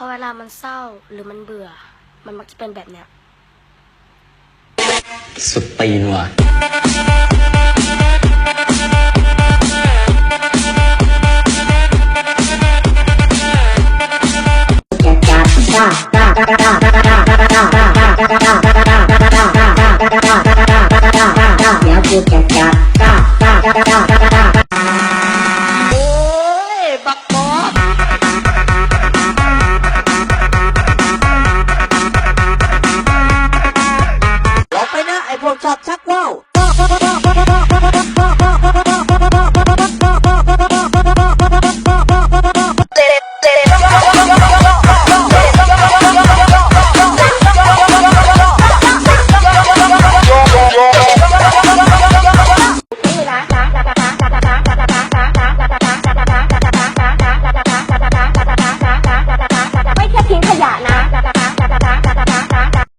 พอเวลามันเศร้าหรือมันเบื่อ มันมักจะเป็นแบบเนี้ย สุดตีนว่ะเดี๋ยวกูจะจับ